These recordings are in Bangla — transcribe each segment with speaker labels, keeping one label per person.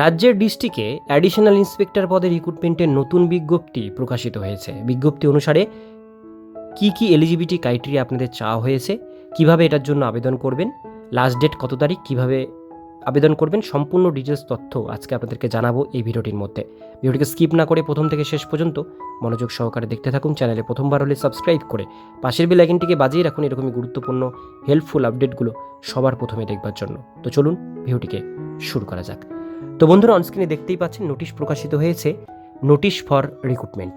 Speaker 1: রাজ্যের ডিস্ট্রিক্টে অ্যাডিশনাল ইন্সপেক্টর পদে রিক্রুটমেন্টের নতুন বিজ্ঞপ্তি প্রকাশিত হয়েছে। বিজ্ঞপ্তি অনুসারে কি কি এলিজিবিলিটি ক্রাইটেরিয়া আপনাদের চাওয়া হয়েছে, কীভাবে এটার জন্য আবেদন করবেন লাস্ট ডেট কত তারিখ, কীভাবে আবেদন করবেন, সম্পূর্ণ ডিটেলস তথ্য আজকে আপনাদেরকে জানাব এই ভিডিওটির মধ্যে। ভিডিওটিকে স্কিপ না করে প্রথম থেকে শেষ পর্যন্ত মনোযোগ সহকারে দেখতে থাকুন, চ্যানেলে প্রথমবার হলে সাবস্ক্রাইব করে পাশের বেল আইকনটিকে বাজিয়ে রাখুন, এরকমই গুরুত্বপূর্ণ হেল্পফুল আপডেটগুলো সবার প্রথমে দেখবার জন্য। তো চলুন ভিডিওটিকে শুরু করা যাক। তো বন্ধুরা অনস্ক্রিনে দেখতেই পাচ্ছেন নোটিশ প্রকাশিত হয়েছে notice for recruitment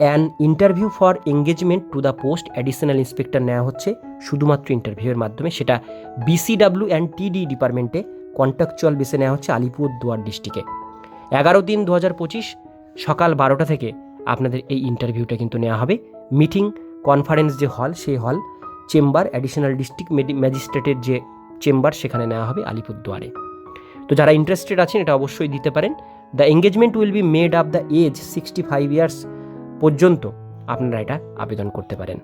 Speaker 1: an interview for engagement to the post additional inspector নেওয়া হচ্ছে, শুধুমাত্র ইন্টারভিউয়ের মাধ্যমে। সেটা বিসিডাব্লিউ অ্যান্ড টিডি ডিপার্টমেন্টে কন্ট্রাকচুয়াল বেসে নেওয়া হচ্ছে আলিপুর দুয়ার ডিস্ট্রিক্টে এগারো দিন দু হাজার পঁচিশ সকাল বারোটা থেকে আপনাদের এই ইন্টারভিউটা কিন্তু নেওয়া হবে। মিটিং কনফারেন্স যে হল সেই হল চেম্বার অ্যাডিশনাল ডিস্ট্রিক্ট ম্যাজিস্ট্রেটের যে চেম্বার সেখানে নেওয়া হবে আলিপুরদুয়ারে। তো যারা ইন্টারেস্টেড আছেন, এটা অবশ্যই দিতে পারেন। The engagement will be made up the age sixty five years পর্যন্ত আপনারা এটা আবেদন করতে পারেন।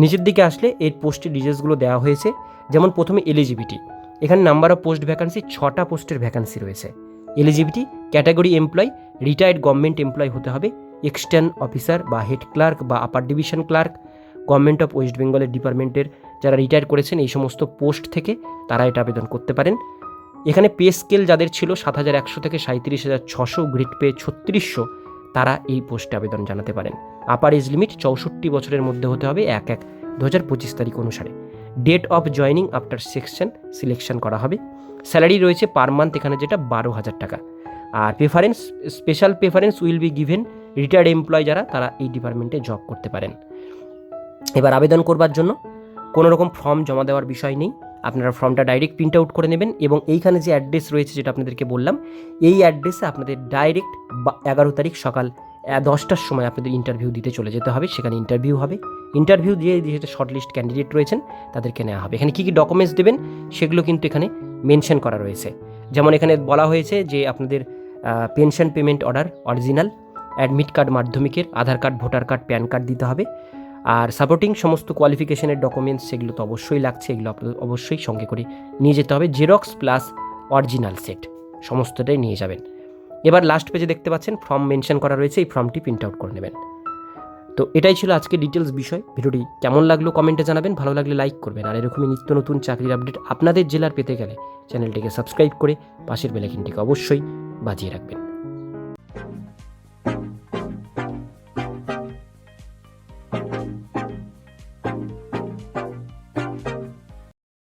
Speaker 1: নিচের দিকে আসলে এর পোস্টের ডিটেলসগুলো দেওয়া হয়েছে, যেমন প্রথমে এলিজিবিলিটি এখানে নাম্বার অফ পোস্ট ভ্যাকান্সি ছটা পোস্টের ভ্যাকান্সি রয়েছে। Eligibility category employ retired government employ হতে হবে এক্সটার্ন অফিসার বা হেড ক্লার্ক বা upper division clerk government of west বেঙ্গলের ডিপার্টমেন্টের যারা রিটায়ার করেছেন, এই সমস্ত পোস্ট থেকে তারা এটা আবেদন করতে পারেন। এখানে পে স্কেল যাদের ছিল সাত হাজার একশো থেকে সাঁত্রিশ হাজার ছশো, গ্রেড পে ছত্রিশশো, তারা এই পোস্টে আবেদন জানাতে পারেন। আপার এজ লিমিট চৌষট্টি বছরের মধ্যে হতে হবে এক এক দু হাজার পঁচিশ তারিখ অনুসারে। Date of joining after section selection করা হবে। স্যালারি রয়েছে পার মান্থ এখানে যেটা বারো হাজার টাকা। আর preference special preference will be given retired employ যারা, তারা এই ডিপার্টমেন্টে জব করতে পারেন। এবার আবেদন করবার জন্য কোনো রকম ফর্ম জমা দেওয়ার বিষয় নেই। আপনারা ফর্মটা ডাইরেক্ট প্রিন্ট আউট করে নেবেন এবং এইখানে যে অ্যাড্রেস রয়েছে যেটা আপনাদেরকে বললাম, এই অ্যাড্রেসে আপনাদের ডাইরেক্ট এগারো তারিখ সকাল দশটার সময় আপনাদের ইন্টারভিউ দিতে চলে যেতে হবে। সেখানে ইন্টারভিউ হবে। ইন্টারভিউ দিয়ে যেহেতু শর্টলিস্ট ক্যান্ডিডেট রয়েছেন, তাদেরকে নেওয়া হবে। এখানে কী কী ডকুমেন্টস দেবেন, সেগুলো কিন্তু এখানে মেনশন করা রয়েছে। যেমন এখানে বলা হয়েছে যে আপনাদের pension payment order original admit card মাধ্যমিকের, Aadhaar card voter card PAN card দিতে হবে। আর সাপোর্টিং সমস্ত কোয়ালিফিকেশনের ডকুমেন্টস সেগুলো তো অবশ্যই লাগছে, এগুলো অবশ্যই সঙ্গে করে নিয়ে যেতে হবে জেরক্স প্লাস অরিজিনাল সেট সমস্তটাই নিয়ে যাবেন। এবার লাস্ট পেজে দেখতে পাচ্ছেন ফর্ম মেনশন করা রয়েছে, এই ফর্মটি প্রিন্ট আউট করে নেবেন। তো এটাই ছিল আজকে ডিটেলস বিষয়। ভিডিওটি কেমন লাগল কমেন্টে জানাবেন, ভালো লাগলে লাইক করবেন। আর এরকমই নিত্য নতুন চাকরির আপডেট আপনাদের জেলার পেতে গেলে চ্যানেলটিকে সাবস্ক্রাইব করে পাশের বেলাইকিনটিকে অবশ্যই বাজিয়ে রাখবেন।